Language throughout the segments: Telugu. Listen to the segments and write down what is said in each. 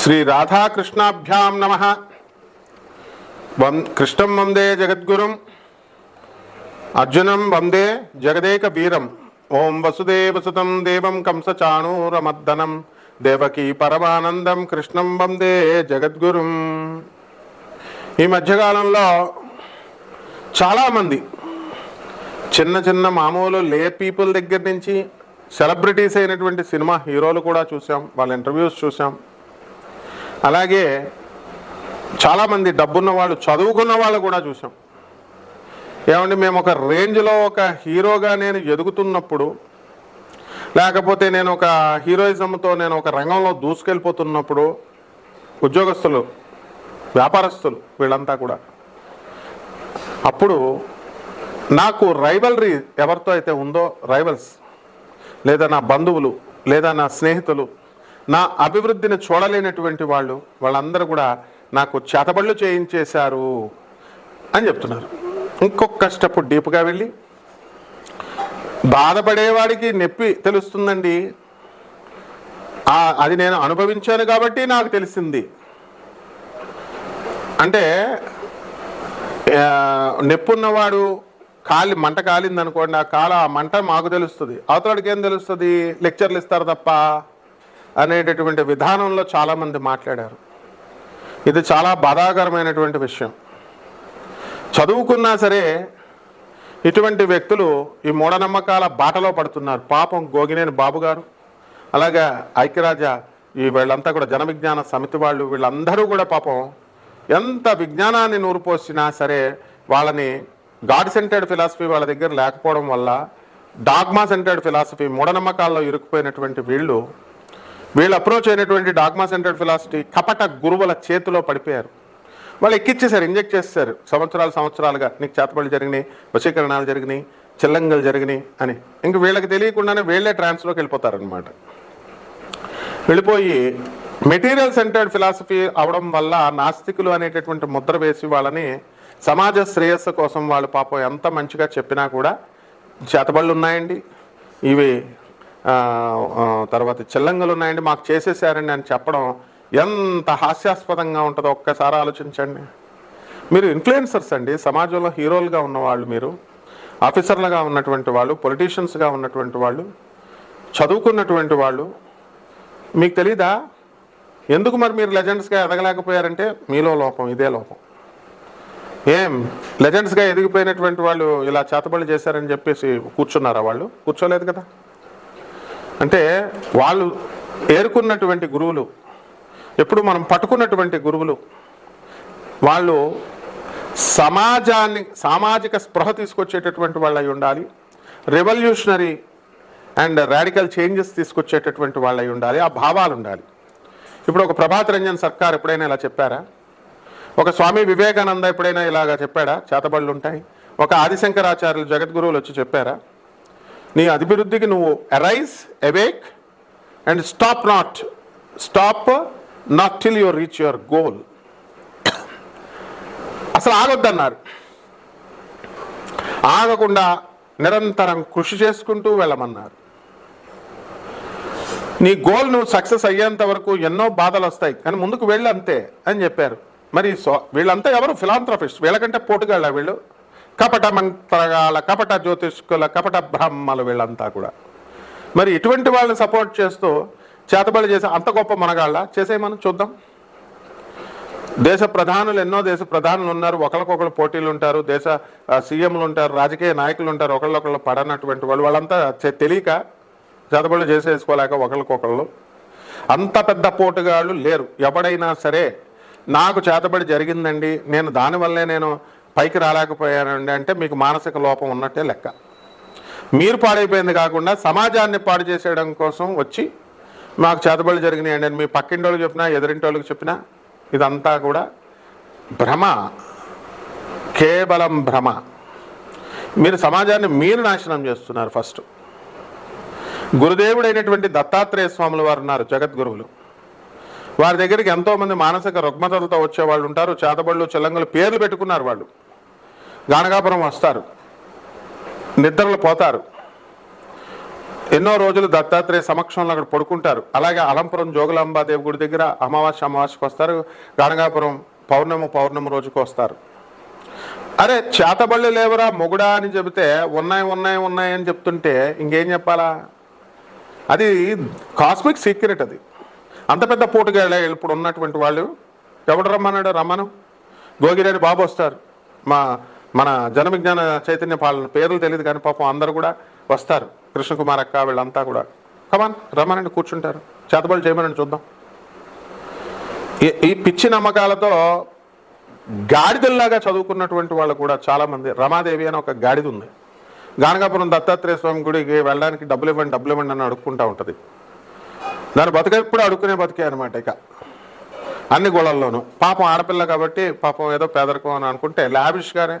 శ్రీ రాధాకృష్ణాభ్యాం నమ. వం కృష్ణం వందే జగద్గురుం అర్జునం వందే జగదేక వీరం ఓం వసుదేవసుతం దేవం కంసచాణూరమర్దనం దేవకీ పరమానందం కృష్ణం వందే జగద్గురుం. ఈ మధ్యకాలంలో చాలామంది చిన్న చిన్న మామూలు లే పీపుల్ దగ్గర నుంచి సెలబ్రిటీస్ అయినటువంటి సినిమా హీరోలు కూడా చూసాం వాళ్ళ ఇంటర్వ్యూస్ చూసాం. అలాగే చాలామంది డబ్బున్న వాళ్ళు చదువుకున్న వాళ్ళు కూడా చూసాం ఏమండి మేము ఒక రేంజ్లో ఒక హీరోగా నేను ఎదుగుతున్నప్పుడు లేకపోతే నేను ఒక హీరోయిజంతో నేను ఒక రంగంలో దూసుకెళ్ళిపోతున్నప్పుడు ఉద్యోగస్తులు వ్యాపారస్తులు వీళ్ళంతా కూడా. అప్పుడు నాకు రైవల్రీ ఎవరితో అయితే ఉందో రైవల్స్ లేదా నా బంధువులు లేదా నా స్నేహితులు నా అభివృద్ధిని చూడలేనటువంటి వాళ్ళు వాళ్ళందరూ కూడా నాకు చేతబళ్ళు చేయించేశారు అని చెప్తున్నారు. ఇంకొక స్టెప్ డీప్గా వెళ్ళి బాధపడేవాడికి నొప్పి తెలుస్తుందండి. అది నేను అనుభవించాను కాబట్టి నాకు తెలిసింది. అంటే ఆ, నొప్పున్నవాడు కాలి మంట కాలింది అనుకోండి ఆ కాల ఆ మంట మాకు తెలుస్తుంది. అవతలకి ఏం తెలుస్తుంది? లెక్చర్లు ఇస్తారు తప్ప. అనేటటువంటి విధానంలో చాలామంది మాట్లాడారు. ఇది చాలా బాధాకరమైనటువంటి విషయం. చదువుకున్నా సరే ఇటువంటి వ్యక్తులు ఈ మూఢనమ్మకాల బాటలో పడుతున్నారు. పాపం గోగినేని బాబు గారు అలాగే ఐక్యరాజ్య ఈ వీళ్ళంతా కూడా జనవిజ్ఞాన సమితి వాళ్ళు వీళ్ళందరూ కూడా పాపం ఎంత విజ్ఞానాన్ని నూరుపోసినా సరే వాళ్ళని గాడ్ సెంటర్డ్ ఫిలాసఫీ వాళ్ళ దగ్గర లేకపోవడం వల్ల డాగ్మా సెంటర్డ్ ఫిలాసఫీ మూఢనమ్మకాల్లో ఇరుక్కుపోయినటువంటి వీళ్ళు వీళ్ళు అప్రోచ్ అయినటువంటి డాగ్మా సెంటర్డ్ ఫిలాసఫీ కపట గురువుల చేతిలో పడిపోయారు. వాళ్ళు ఎక్కిచ్చేసారు ఇంజెక్ట్ చేస్తారు సంవత్సరాలు సంవత్సరాలుగా నీకు చేతబడి జరిగినాయి వశీకరణాలు జరిగినాయి చిల్లంగలు జరిగినాయి అని. ఇంక వీళ్ళకి తెలియకుండానే వీళ్ళే ట్రాన్స్లోకి వెళ్ళిపోతారనమాట వెళ్ళిపోయి మెటీరియల్ సెంటర్డ్ ఫిలాసఫీ అవడం వల్ల నాస్తికులు అనేటటువంటి ముద్ర వేసి వాళ్ళని సమాజ శ్రేయస్సు కోసం వాళ్ళు పాపం ఎంత మంచిగా చెప్పినా కూడా చేతబళ్ళు ఉన్నాయండి. ఇవి తర్వాత చిల్లంగలు ఉన్నాయండి మాకు చేసేసారండి అని చెప్పడం ఎంత హాస్యాస్పదంగా ఉంటుందో ఒక్కసారి ఆలోచించండి. మీరు ఇన్ఫ్లుయెన్సర్స్ అండి సమాజంలో హీరోలుగా ఉన్నవాళ్ళు మీరు ఆఫీసర్లుగా ఉన్నటువంటి వాళ్ళు పొలిటీషియన్స్గా ఉన్నటువంటి వాళ్ళు చదువుకున్నటువంటి వాళ్ళు. మీకు తెలీదా? ఎందుకు మరి మీరు లెజెండ్స్గా ఎదగలేకపోయారంటే మీలో లోపం ఇదే లోపం. ఏం? లెజెండ్స్గా ఎదిగిపోయినటువంటి వాళ్ళు ఇలా చేతబడి చేశారని చెప్పేసి కూర్చున్నారా వాళ్ళు? కూర్చోలేదు కదా? అంటే వాళ్ళు ఏరుకున్నటువంటి గురువులు ఎప్పుడు మనం పట్టుకున్నటువంటి గురువులు వాళ్ళు సమాజాన్ని సామాజిక స్పృహ తీసుకొచ్చేటటువంటి వాళ్ళు అయి ఉండాలి రెవల్యూషనరీ అండ్ రాడికల్ చేంజెస్ తీసుకొచ్చేటటువంటి వాళ్ళు అయి ఉండాలి ఆ భావాలు ఉండాలి. ఇప్పుడు ఒక ప్రభాత్ రంజన్ సర్కార్ ఎప్పుడైనా ఇలా చెప్పారా? ఒక స్వామి వివేకానంద ఎప్పుడైనా ఇలాగా చెప్పాడా? చేతబడులు ఉంటాయి. ఒక ఆదిశంకరాచార్యులు జగద్గురువులు వచ్చి చెప్పారా? నీ అభివృద్ధికి నువ్వు arise awake and stop not stop not till your reach your goal అసలు ఆగొద్దన్నారు. ఆగకుండా నిరంతరం కృషి చేసుకుంటూ వెళ్ళమన్నారు. నీ గోల్ నువ్వు సక్సెస్ అయ్యేంత వరకు ఎన్నో బాధలు వస్తాయి. కానీ ముందుకు వెళ్ళంతే అని చెప్పారు. మరి సో వీళ్ళంతా ఎవరు? ఫిలాంథ్రఫిస్ట్ వీళ్ళకంటే పోటుగాళ్ళ వీళ్ళు? కపట మంత్రగాల కపట జ్యోతిష్కుల కపట బ్రహ్మలు వీళ్ళంతా కూడా. మరి ఇటువంటి వాళ్ళని సపోర్ట్ చేస్తూ చేతబడి చేసే అంత గొప్ప మనగాళ్ళ చేసేయమని చూద్దాం. దేశ ప్రధానులు ఎన్నో దేశ ప్రధానులు ఉన్నారు. ఒకరికొకరు పోటీలు ఉంటారు దేశ సీఎంలు ఉంటారు రాజకీయ నాయకులు ఉంటారు ఒకళ్ళొకళ్ళు పడనటువంటి వాళ్ళు. వాళ్ళంతా తెలియక చేతబడులు చేసేసుకోలేక ఒకరికొకళ్ళు అంత పెద్ద పోటుగాళ్ళు లేరు. ఎవడైనా సరే నాకు చేతబడి జరిగిందండి. నేను దానివల్లే నేను పైకి రాలేకపోయారండి అంటే మీకు మానసిక లోపం ఉన్నట్టే లెక్క. మీరు పాడైపోయింది కాకుండా సమాజాన్ని పాడు చేసేయడం కోసం వచ్చి మాకు చేతబడులు జరిగినాయండి. అని మీ పక్కింటి వాళ్ళకి చెప్పినా ఎదిరింటి వాళ్ళకి చెప్పినా ఇదంతా కూడా భ్రమ. కేవలం భ్రమ. మీరు సమాజాన్ని మీరు నాశనం చేస్తున్నారు ఫస్ట్. గురుదేవుడైనటువంటి దత్తాత్రేయ స్వాములు వారు ఉన్నారు జగద్గురువులు. వారి దగ్గరికి ఎంతోమంది మానసిక రుగ్మతలతో వచ్చే వాళ్ళు ఉంటారు చేతబళ్ళు చెల్లంగులు పేర్లు పెట్టుకున్నారు వాళ్ళు. గానగాపురం వస్తారు. నిద్రలు పోతారు. ఎన్నో రోజులు దత్తాత్రేయ సమక్షంలో అక్కడ పడుకుంటారు. అలాగే అలంపురం జోగులాంబాదేవి గుడి దగ్గర అమావాస్య అమావాస్యకు వస్తారు. గానగాపురం పౌర్ణమి పౌర్ణమి రోజుకు వస్తారు. అరే చేతబళ్ళు లేవరా మొగుడా అని చెబితే ఉన్నాయి ఉన్నాయి ఉన్నాయి అని చెప్తుంటే ఇంకేం చెప్పాలా? అది కాస్మిక్ సీక్రెట్ అది. అంత పెద్ద పోటుగా ఇప్పుడు ఉన్నటువంటి వాళ్ళు ఎవడు రమ్మన్నాడు? రమ్మను. గోగిరేని బాబు వస్తారు. మా మన జన విజ్ఞాన చైతన్య పాలన పేర్లు తెలియదు కానీ పాపం అందరూ కూడా వస్తారు. కృష్ణకుమార్ అక్క వీళ్ళంతా కూడా. కమాన్ రమ్మనండి కూర్చుంటారు. చేతబడులు చేయమనండి చూద్దాం. ఈ- ఈ పిచ్చి నమ్మకాలతో గాడిదల్లాగా చదువుకున్నటువంటి వాళ్ళు కూడా చాలా మంది రమాదేవి అని ఒక గాడిద ఉంది. గానగాపురం దత్తాత్రేయ స్వామి గుడికి వెళ్ళడానికి డబ్బులు ఇవ్వండి డబ్బులు ఇవ్వండి అని అడుక్కుంటా ఉంటుంది. దాని బతుక ఎప్పుడు అడుక్కునే బతికే అనమాట ఇక. అన్ని గోళల్లోనూ. పాపం ఆడపిల్ల కాబట్టి పాపం ఏదో పేదరికం అని అనుకుంటే లావిష్గానే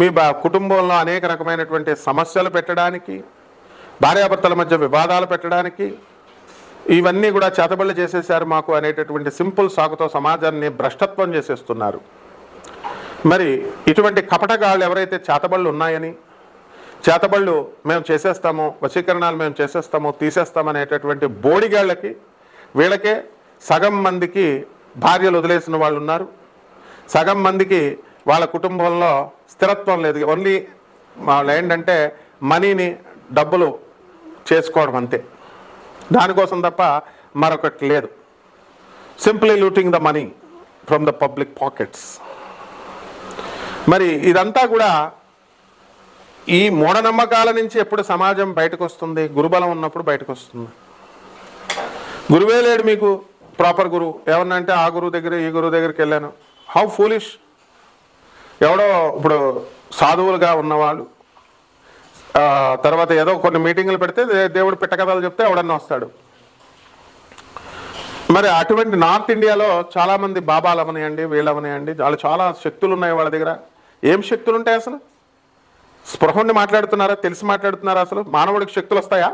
మీ కుటుంబంలో అనేక రకమైనటువంటి సమస్యలు పెట్టడానికి భార్యాభర్తల మధ్య వివాదాలు పెట్టడానికి ఇవన్నీ కూడా చేతబళ్ళు చేసేసారు మాకు అనేటటువంటి సింపుల్ సాకుతో సమాజాన్ని భ్రష్టత్వం చేసేస్తున్నారు. మరి ఇటువంటి కపటగాళ్ళు ఎవరైతే చేతబళ్ళు ఉన్నాయని చేతబళ్ళు మేము చేసేస్తాము వశీకరణాలు మేము చేసేస్తాము తీసేస్తామనేటటువంటి బోడిగాళ్ళకి వీళ్ళకే సగం మందికి భార్యలు వదిలేసిన వాళ్ళు ఉన్నారు. సగం మందికి వాళ్ళ కుటుంబంలో స్థిరత్వం లేదు. ఓన్లీ వాళ్ళు ఏంటంటే మనీని డబ్బులు చేసుకోవడం అంతే. దానికోసం తప్ప మరొకటి లేదు. Simply looting the money from the public pockets మరి ఇదంతా కూడా ఈ మూఢనమ్మకాల నుంచి ఎప్పుడు సమాజం బయటకు వస్తుంది గురుబలం ఉన్నప్పుడు బయటకు వస్తుంది గురువే లేడు మీకు ప్రాపర్ గురువు ఏమన్నా అంటే ఆ గురువు దగ్గర ఈ గురువు దగ్గరికి వెళ్ళాను. హౌ ఫూలిష్ ఎవడో ఇప్పుడు సాధువులుగా ఉన్నవాళ్ళు తర్వాత ఏదో కొన్ని మీటింగులు పెడితే దేవుడు పిట్టకథలు చెప్తే ఎవడన్నా వస్తాడు. మరి అటువంటి నార్త్ ఇండియాలో చాలామంది బాబాలు అవనియండి వీళ్ళు అవనియండి వాళ్ళు చాలా శక్తులు ఉన్నాయి వాళ్ళ దగ్గర. ఏం శక్తులు ఉంటాయి అసలు? స్పృహండి మాట్లాడుతున్నారా తెలిసి మాట్లాడుతున్నారా అసలు? మానవుడికి శక్తులు వస్తాయా?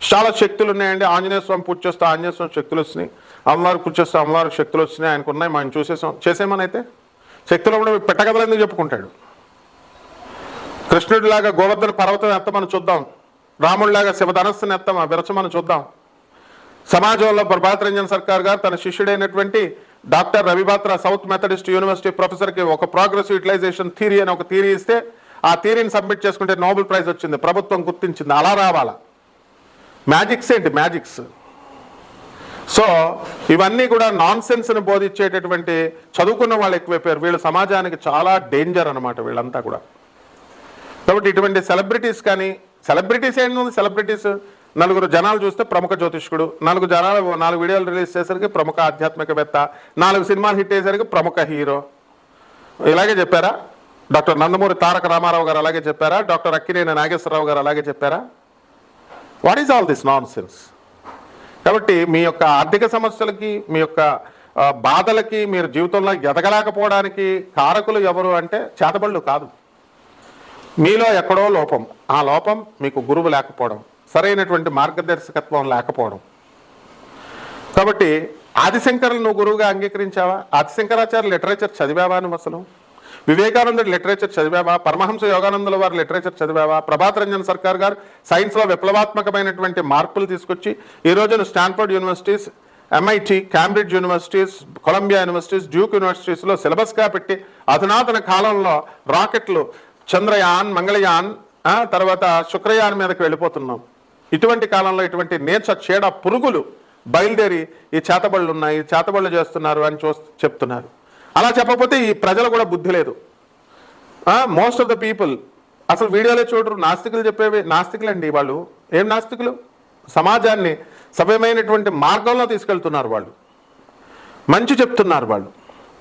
చాలా శక్తులు ఉన్నాయండి ఆంజనేయ స్వామి పూజ చేస్తే ఆంజనేయ స్వామి శక్తులు వచ్చినాయి అమ్మవారికి పూజ చేస్తే అమ్మవారికి శక్తులు వచ్చినాయి ఆయనకు ఉన్నాయి మనం చూసేసాం. చేసేమని అయితే శక్తులు కూడా పెట్టకథలు ఎందుకు చెప్పుకుంటాడు? కృష్ణుడిలాగా గోవర్ధన పర్వతం ఎత్తమని చూద్దాం. రాముడిలాగా శివధనస్సుని ఎత్తమా విరచమని చూద్దాం. సమాజంలో ప్రభాత్ రంజన్ సర్కార్ గారు తన శిష్యుడైనటువంటి doctor Ravi Batra South Methodist University ప్రొఫెసర్కి ఒక ప్రోగ్రెస్ యూటిలైజేషన్ థీరీ అని ఒక థీరీ ఇస్తే ఆ థియరీని సబ్మిట్ చేసుకుంటే నోబెల్ ప్రైజ్ వచ్చింది. ప్రభుత్వం గుర్తించింది. అలా రావాలా? మ్యాజిక్స్ ఏంటి? మ్యాజిక్స్. సో ఇవన్నీ కూడా నాన్ సెన్స్ని బోధించేటటువంటి చదువుకున్న వాళ్ళు ఎక్కువైపోయారు. వీళ్ళు సమాజానికి చాలా డేంజర్ అనమాట వీళ్ళంతా కూడా. కాబట్టి ఇటువంటి సెలబ్రిటీస్ కానీ సెలబ్రిటీస్ ఏంటి సెలబ్రిటీస్ నలుగురు జనాలు చూస్తే ప్రముఖ జ్యోతిష్కుడు నాలుగు జనాలు నాలుగు వీడియోలు రిలీజ్ చేసరికి ప్రముఖ ఆధ్యాత్మికవేత్త నాలుగు సినిమాలు హిట్ అయ్యేసరికి ప్రముఖ హీరో. ఇలాగే చెప్పారా? డాక్టర్ నందమూరి తారక రామారావు గారు అలాగే చెప్పారా? డాక్టర్ అక్కినేని నాగేశ్వరరావు గారు అలాగే చెప్పారా? What is all this nonsense కాబట్టి మీ యొక్క ఆర్థిక సమస్యలకి మీ యొక్క బాధలకి మీరు జీవితంలో ఎదగలేకపోవడానికి కారకులు ఎవరు అంటే చేతబళ్ళు కాదు. మీలో ఎక్కడో లోపం. ఆ లోపం మీకు గురువు లేకపోవడం సరైనటువంటి మార్గదర్శకత్వం లేకపోవడం. కాబట్టి ఆదిశంకరులు నువ్వు గురువుగా అంగీకరించావా? ఆదిశంకరాచార్య లిటరేచర్ చదివావా నువ్వు అసలు? వివేకానందుడు లిటరేచర్ చదివావా? పరమహంస యోగానందుల వారి లిటరేచర్ చదివావా? ప్రభాత్ రంజన్ సర్కార్ గారు సైన్స్లో విప్లవాత్మకమైనటువంటి మార్పులు తీసుకొచ్చి ఈ రోజున Stanford universities MIT Cambridge universities Columbia universities Duke యూనివర్సిటీస్లో సిలబస్గా పెట్టి అధునాతన కాలంలో రాకెట్లు చంద్రయాన్ మంగళయాన్ తర్వాత శుక్రయాన్ మీదకి వెళ్ళిపోతున్నాం. ఇటువంటి కాలంలో ఇటువంటి నేచ చీడ పురుగులు బయలుదేరి ఈ చేతబళ్ళు ఉన్నాయి చేతబళ్ళు చేస్తున్నారు అని చూ చెప్తున్నారు. అలా చెప్పకపోతే ఈ ప్రజలు కూడా బుద్ధి లేదు. మోస్ట్ ఆఫ్ ద పీపుల్ అసలు వీడియోలో చూడరు నాస్తికులు చెప్పేవి నాస్తికులండి వాళ్ళు. ఏం నాస్తికులు? సమాజాన్ని సభ్యమైనటువంటి మార్గంలో తీసుకెళ్తున్నారు వాళ్ళు. మంచి చెప్తున్నారు వాళ్ళు.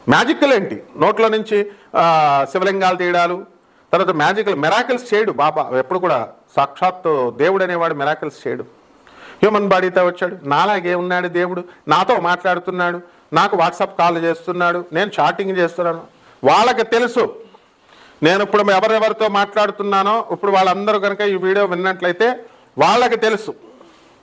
మ్యాజిక్లు ఏంటి? నోట్లో నుంచి శివలింగాలు తీయడాలు తర్వాత మ్యాజికల్ మెరాకిల్స్ చేయడు బాబా. ఎప్పుడు కూడా సాక్షాత్తు దేవుడు అనేవాడు మెరాకిల్స్ చేయడు. హ్యూమన్ బాడీతో వచ్చాడు. నాలాగే ఉన్నాడు దేవుడు. నాతో మాట్లాడుతున్నాడు. నాకు వాట్సాప్ కాల్ చేస్తున్నాడు నేను చాటింగ్ చేస్తున్నాను. వాళ్ళకి తెలుసు. నేను ఇప్పుడు ఎవరెవరితో మాట్లాడుతున్నానో ఇప్పుడు వాళ్ళందరూ కనుక ఈ వీడియో విన్నట్లయితే వాళ్ళకి తెలుసు.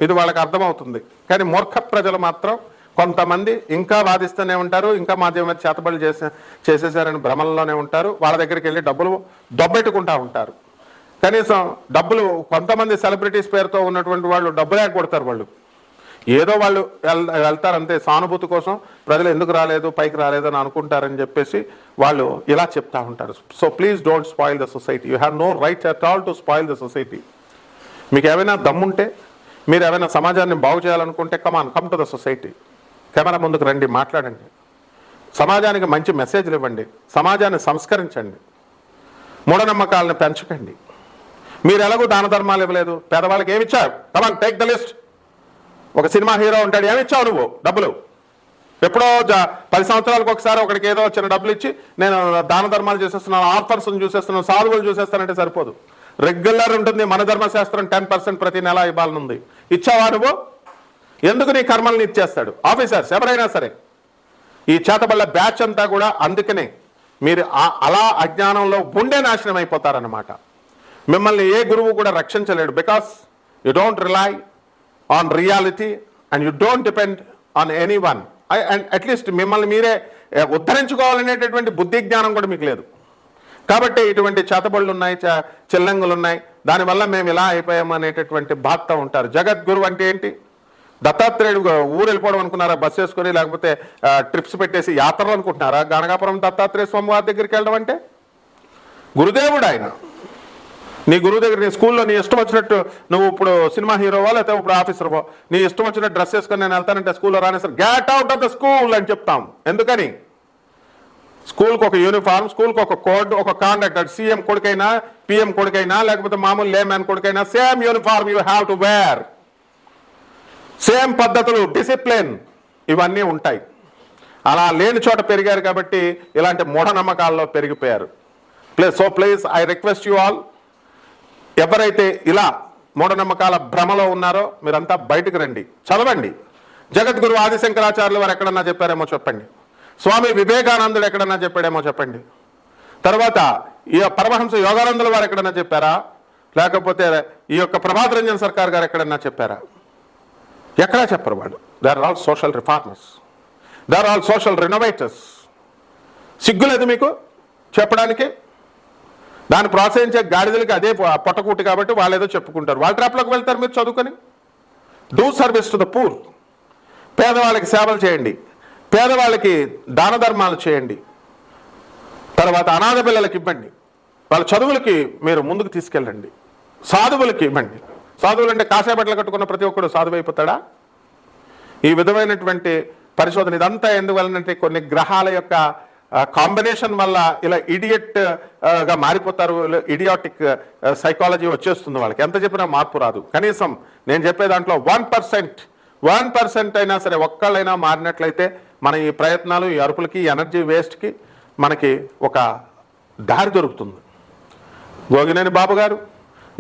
ఇది వాళ్ళకి అర్థమవుతుంది. కానీ మూర్ఖ ప్రజలు మాత్రం కొంతమంది ఇంకా వాదిస్తూనే ఉంటారు ఇంకా మాధ్యమ జీవన చేతబడి చేసే చేసేసారని భ్రమల్లోనే ఉంటారు. వాళ్ళ దగ్గరికి వెళ్ళి డబ్బులు దొబ్బెట్టుకుంటా ఉంటారు. కనీసం డబ్బులు కొంతమంది సెలబ్రిటీస్ పేరుతో ఉన్నటువంటి వాళ్ళు డబ్బులే కొడతారు వాళ్ళు. ఏదో వాళ్ళు వెల్ వెళ్తారు అంతే. సానుభూతి కోసం ప్రజలు ఎందుకు రాలేదు పైకి రాలేదు అని అనుకుంటారని చెప్పేసి వాళ్ళు ఇలా చెప్తా ఉంటారు. So please don't spoil the society you have no right at all to spoil the society మీకు ఏమైనా దమ్ముంటే మీరు ఏమైనా సమాజాన్ని బాగు చేయాలనుకుంటే come on come to the society camera ముందుకు రండి మాట్లాడండి. సమాజానికి మంచి మెసేజ్లు ఇవ్వండి. సమాజాన్ని సంస్కరించండి. మూఢనమ్మకాలను పెంచకండి. మీరు ఎలాగో దాన ధర్మాలు ఇవ్వలేదు. పేదవాళ్ళకి ఏమి ఇచ్చారు? Come on take the list ఒక సినిమా హీరో ఉంటాడు ఏమి ఇచ్చావు నువ్వు? డబ్బులు. ఎప్పుడో జ- పది సంవత్సరాలకు ఒకసారి ఒకడికి ఏదో చిన్న డబ్బులు ఇచ్చి నేను దాన ధర్మాలు చేసేస్తున్నాను ఆర్ఫర్స్ చూసేస్తున్నాను సాధువులు చూసేస్తానంటే సరిపోదు. రెగ్యులర్ ఉంటుంది మన ధర్మశాస్త్రం టెన్ పర్సెంట్ ప్రతి నెల ఇవ్వాలనుంది. ఇచ్చావా నువ్వు? ఎందుకు నీ కర్మల్ని ఇచ్చేస్తాడు ఆఫీసర్స్ ఎవరైనా సరే. ఈ చేతబళ్ళ బ్యాచ్ అంతా కూడా అందుకనే మీరు అలా అజ్ఞానంలో ఉండే నాశనం అయిపోతారనమాట మిమ్మల్ని ఏ గురువు కూడా రక్షించలేడు because you don't rely on reality and you don't depend on anyone and at least మిమ్మల్ని మీరే eh, ఉద్ధరించుకోవాలనేటటువంటి బుద్ధి జ్ఞానం కూడా మీకు లేదు. కాబట్టి ఇటువంటి చేతబళ్ళు ఉన్నాయి చ- చిల్లంగులు ఉన్నాయి. దానివల్ల మేము ఇలా అయిపోయాము అనేటటువంటి బాధ ఉంటారు. జగద్గురు అంటే ఏంటి? దత్తాత్రేయుడు ఊరు వెళ్ళిపోవడం అనుకున్నారా? బస్ వేసుకొని లేకపోతే ట్రిప్స్ పెట్టేసి యాత్రలు అనుకుంటున్నారా? గణగాపురం దత్తాత్రేయ స్వామి వారి దగ్గరికి వెళ్ళడం అంటే? గురుదేవుడు ఆయన. నీ గురువు దగ్గర నీ స్కూల్లో నీ ఇష్టం వచ్చినట్టు నువ్వు ఇప్పుడు సినిమా హీరోవా లేకపోతే ఇప్పుడు ఆఫీసర్వో? నీ ఇష్టం వచ్చినట్టు డ్రెస్ వేసుకొని నేను వెళ్తానంటే స్కూల్లో రానేసరి get out of the school అని చెప్తాం. ఎందుకని? స్కూల్కి ఒక యూనిఫామ్ స్కూల్కి ఒక కోడ్ ఒక కాండక్ట్ అటు సీఎం కొడుకైనా పిఎం కొడుకైనా లేకపోతే మామూలు లేమ్యాన్ కొడుకైనా same uniform you have to wear same పద్ధతులు డిసిప్లిన్ ఇవన్నీ ఉంటాయి. అలా లేని చోట పెరిగారు కాబట్టి ఇలాంటి మూఢనమ్మకాల్లో పెరిగిపోయారు. Play so please I request you all ఎవరైతే ఇలా మూఢనమ్మకాల భ్రమలో ఉన్నారో మీరంతా బయటకు రండి. చదవండి. జగద్గురు ఆదిశంకరాచార్యులు వారు ఎక్కడన్నా చెప్పారేమో చెప్పండి. స్వామి వివేకానందుడు ఎక్కడన్నా చెప్పాడేమో చెప్పండి. తర్వాత ఈ పరమహంస యోగానందుల వారు ఎక్కడన్నా చెప్పారా? లేకపోతే ఈ యొక్క ప్రభాత్ రంజన్ సర్కార్ గారు ఎక్కడన్నా చెప్పారా? ఎక్కడా చెప్పరు వాళ్ళు. They are all social reformers they are all social renovators సిగ్గులేదు మీకు చెప్పడానికి? దాన్ని ప్రోత్సహించే గాడిదలకి అదే పొట్టకూటి కాబట్టి వాళ్ళు ఏదో చెప్పుకుంటారు. వాళ్ళ ట్రాప్లోకి వెళ్తారు మీరు చదువుకొని? Do service to the poor పేదవాళ్ళకి సేవలు చేయండి. పేదవాళ్ళకి దాన ధర్మాలు చేయండి. తర్వాత అనాథ పిల్లలకి ఇవ్వండి. వాళ్ళ చదువులకి మీరు ముందుకు తీసుకెళ్ళండి. సాధువులకి ఇవ్వండి. సాధువులు అంటే కాషాయ బట్టలు కట్టుకున్న ప్రతి ఒక్కడు సాధువు అయిపోతాడా? ఈ విధమైనటువంటి పరిశోధన ఇదంతా ఎందువలనంటే కొన్ని గ్రహాల యొక్క కాంబినేషన్ వల్ల ఇలా ఇడియట్గా మారిపోతారు ఇడియాటిక్ సైకాలజీ వచ్చేస్తుంది వాళ్ళకి. ఎంత చెప్పినా మార్పు రాదు. కనీసం నేను చెప్పే దాంట్లో వన్ పర్సెంట్ వన్ పర్సెంట్ అయినా సరే ఒక్కళ్ళైనా మారినట్లయితే మన ఈ ప్రయత్నాలు ఈ అరుపులకి ఎనర్జీ వేస్ట్కి మనకి ఒక దారి దొరుకుతుంది. గోగినేని బాబు గారు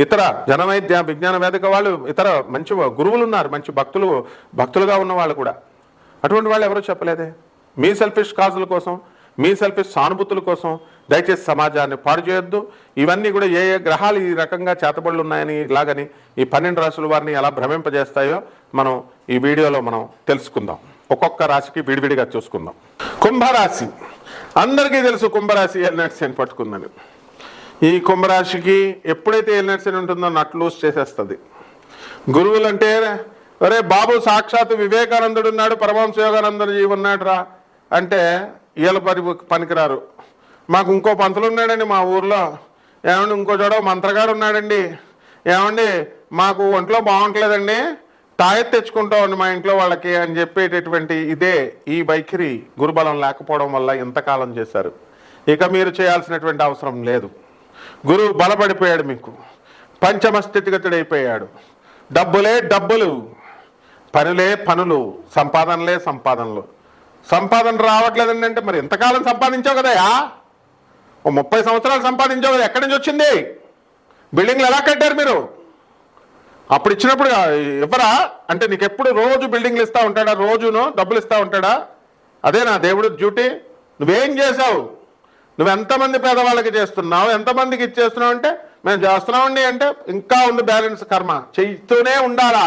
ఇతర జనవైద్య విజ్ఞాన వేదిక వాళ్ళు ఇతర మంచి గురువులు ఉన్నారు మంచి భక్తులు భక్తులుగా ఉన్న వాళ్ళు కూడా. అటువంటి వాళ్ళు ఎవరూ చెప్పలేదే. మీ సెల్ఫిష్ కాజుల కోసం మీ సెల్ఫిష్ సానుభూతుల కోసం దయచేసి సమాజాన్ని పాడు చేయొద్దు. ఇవన్నీ కూడా ఏ ఏ గ్రహాలు ఈ రకంగా చేతబడులు ఉన్నాయని ఇలాగని ఈ పన్నెండు రాశుల వారిని ఎలా భ్రమింపజేస్తాయో మనం ఈ వీడియోలో మనం తెలుసుకుందాం. ఒక్కొక్క రాశికి విడివిడిగా చూసుకుందాం. కుంభరాశి. అందరికీ తెలుసు కుంభరాశి ఎన్నట్స్ పట్టుకుందని. ఈ కుంభరాశికి ఎప్పుడైతే ఎల్నెట్సన్ ఉంటుందో నట్ లూజ్ చేసేస్తుంది. గురువులు అంటే ఒరే బాబు సాక్షాత్ వివేకానందుడు ఉన్నాడు పరమాంశ యోగానందుడు జీవి ఉన్నాడు రా అంటే వీళ్ళ పని పనికిరారు. మాకు ఇంకో పంతులు ఉన్నాడండి మా ఊర్లో. ఏమండి ఇంకో చోట మంత్రగాడు ఉన్నాడండి. ఏమండి మాకు ఒంట్లో బాగుంటలేదండి. తాయెత్తు తెచ్చుకుంటామండి మా ఇంట్లో వాళ్ళకి అని చెప్పేటటువంటి ఇదే ఈ వైఖరి గురుబలం లేకపోవడం వల్ల ఇంతకాలం చేశారు. ఇక మీరు చేయాల్సినటువంటి అవసరం లేదు. గురువు బలపడిపోయాడు మీకు. పంచమ స్థితిగతుడైపోయాడు. డబ్బులే డబ్బులు పనులే పనులు సంపాదనలే సంపాదనలు. సంపాదన రావట్లేదండి అంటే మరి ఎంతకాలం సంపాదించావు కదయా ఓ ముప్పై సంవత్సరాలు సంపాదించావు కదా, ఎక్కడి నుంచి వచ్చింది? బిల్డింగ్లు ఎలా కట్టారు మీరు? అప్పుడు ఇచ్చినప్పుడు ఇవ్వరా? అంటే నీకు ఎప్పుడు రోజు బిల్డింగ్లు ఇస్తా ఉంటాడా? రోజును డబ్బులు ఇస్తూ ఉంటాడా? అదే నా దేవుడు డ్యూటీ? నువ్వేం చేసావు నువ్వు ఎంతమంది పేదవాళ్ళకి చేస్తున్నావు? ఎంతమందికి ఇచ్చేస్తున్నావు అంటే మేము చేస్తున్నామండి అంటే ఇంకా ఉంది బ్యాలెన్స్ కర్మ. చేస్తూనే ఉండాలా?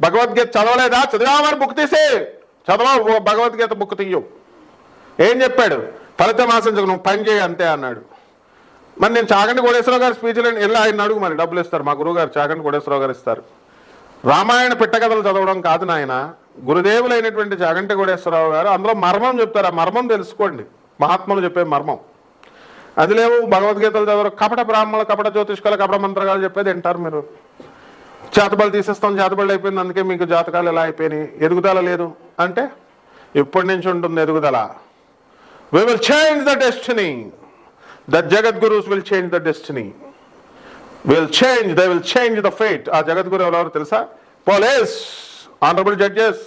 భగవద్గీత చదవలేదా? చదివామని బుక్ తీసే? చదవ భగవద్గీత బుక్ తీయు. ఏం చెప్పాడు? ఫలితం ఆశించకు నువ్వు పని చేయి అంతే అన్నాడు. మరి నేను చాగంటి కోటేశ్వరరావు గారి స్పీచ్లు వెళ్ళి ఆయన అడుగు మరి? డబ్బులు ఇస్తారు మా గురువు గారు చాగంటి కోటేశ్వరరావు గారు ఇస్తారు. రామాయణ పిట్టకథలు చదవడం కాదు నాయన. గురుదేవులైనటువంటి చాగంటి కోడేశ్వరరావు గారు అందులో మర్మం చెప్తారు. ఆ మర్మం తెలుసుకోండి. మహాత్ములు చెప్పే మర్మం. అది లేవు భగవద్గీతలు చదవరు. కపట బ్రాహ్మణులు కపట జ్యోతిష్కాలు కపట మంత్రకాలు చెప్పేది వింటారు మీరు. చేతబడి తీసేస్తాం చేతబడి అయిపోయింది అందుకే మీకు జాతకాలు ఎలా అయిపోయినాయి? ఎదుగుదల లేదు. అంటే ఇప్పటి నుంచి ఉంటుంది ఎదుగుదల. We will change the destiny the jagadgurus will change the destiny will change they will change the fate ఆ జగద్గురు ఎవరెవరు తెలుసా? పోలీస్ ఆనరబుల్ జడ్జెస్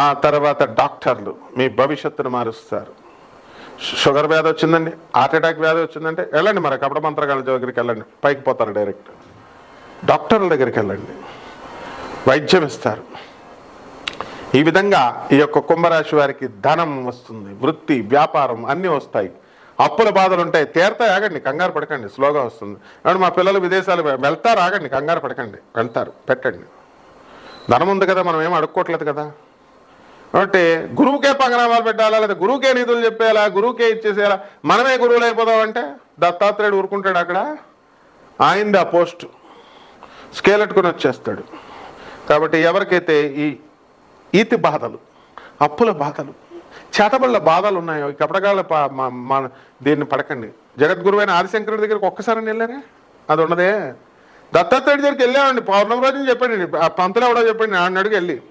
ఆ తర్వాత డాక్టర్లు. మీ భవిష్యత్తును మారుస్తారు. షుగర్ వ్యాధి వచ్చిందండి హార్ట్ అటాక్ వ్యాధి వచ్చిందంటే వెళ్ళండి మరి కపట మంత్రగాల దగ్గరికి వెళ్ళండి. పైకి పోతారు డైరెక్ట్. డాక్టర్ల దగ్గరికి వెళ్ళండి. వైద్యం ఇస్తారు. ఈ విధంగా ఈ యొక్క కుంభరాశి వారికి ధనం వస్తుంది వృత్తి వ్యాపారం అన్నీ వస్తాయి. అప్పుల బాధలు ఉంటాయి తీరతా ఆగండి కంగారు పడకండి స్లోగా వస్తుంది. కాబట్టి మా పిల్లలు విదేశాలు వెళ్తారు ఆగండి కంగారు పడకండి వెళ్తారు పెట్టండి. ధనం ఉంది కదా మనం ఏం అడుక్కోవట్లేదు కదా. కాబట్టి గురువుకే పంగనామాలు పెట్టాలా లేదా గురువుకే నిధులు చెప్పేయాలా గురువుకే ఇచ్చేసేయాలా మనమే గురువులు అయిపోదాం అంటే దత్తాత్రేయుడు ఊరుకుంటాడు అక్కడ. ఆయింది ఆ పోస్ట్. స్కేల్ ఎట్టుకుని వచ్చేస్తాడు. కాబట్టి ఎవరికైతే ఈ ఈతి బాధలు అప్పుల బాధలు. చేతబళ్ళ బాధలు ఉన్నాయో? ఈ కపటగాళ్ళ మా- దీన్ని పడకండి. జగద్గురువైన ఆదిశంకరుడి దగ్గరికి ఒక్కసారి వెళ్ళారే అది ఉన్నదే. దత్తాత్రేయుడి దగ్గరికి వెళ్ళామండి. పౌర్ణమి రోజున చెప్పండి ఆ పంతులు ఎవడో చెప్పండి నాన్న అడుగు వెళ్ళి.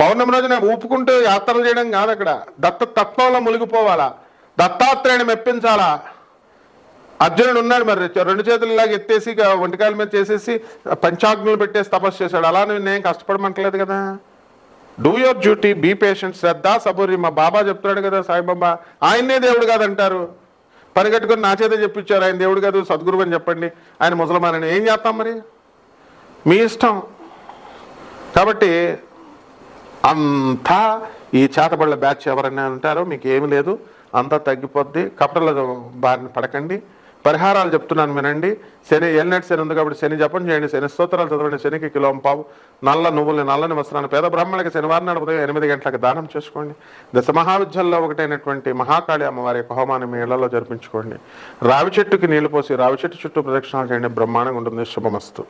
పౌర్ణమి రోజున ఊపుకుంటూ యాత్రలు చేయడం కాదు అక్కడ. దత్త తత్వంలో మునిగిపోవాలా? దత్తాత్రేయుని మెప్పించాలా? అర్జునుడు ఉన్నాడు మరి. రెండు చేతులు ఇలాగ ఎత్తేసి ఇక మీద చేసేసి పంచాగ్నులు పెట్టేసి తపస్సు చేశాడు. అలా నేను కష్టపడమంటలేదు కదా. Do your duty be patient శ్రద్ధ సబూరి మా బాబా చెప్తున్నాడు కదా సాయిబాబా ఆయన్నే దేవుడు కాదంటారు. పరిగెట్టుకుని నా చేత చెప్పించారు. ఆయన దేవుడు కాదు సద్గురు అని చెప్పండి. ఆయన ముసలమాన్ అని ఏం చేస్తాం మరి? మీ ఇష్టం. కాబట్టి అంతా ఈ చేతబడుల బ్యాచ్ ఎవరైనా అంటారో మీకు ఏమి లేదు. అంతా తగ్గిపోద్ది. కపటల బారిన పడకండి. పరిహారాలు చెప్తున్నాను వినండి. శని ఎల్నెట్ శని ఉంది కాబట్టి శని జపం చేయండి. శని స్తోత్రాలు చదవండి. శనికి కిలో పావు. నల్ల నువ్వుల్ని నల్లని వస్త్రాన్ని పేద బ్రాహ్మణులకి శనివారం నాడు ఉదయం ఎనిమిది గంటలకు దానం చేసుకోండి. దశ మహావిద్యల్లో ఒకటైనటువంటి మహాకాళి అమ్మవారి యొక్క హోమాన్ని మీ ఇళ్ళలో జరిపించుకోండి. రావి చెట్టుకి నీళ్ళు పోసి రావి చెట్టు చుట్టూ ప్రదక్షిణాలు చేయండి. బ్రహ్మాండంగా ఉంటుంది. శుభమస్తు.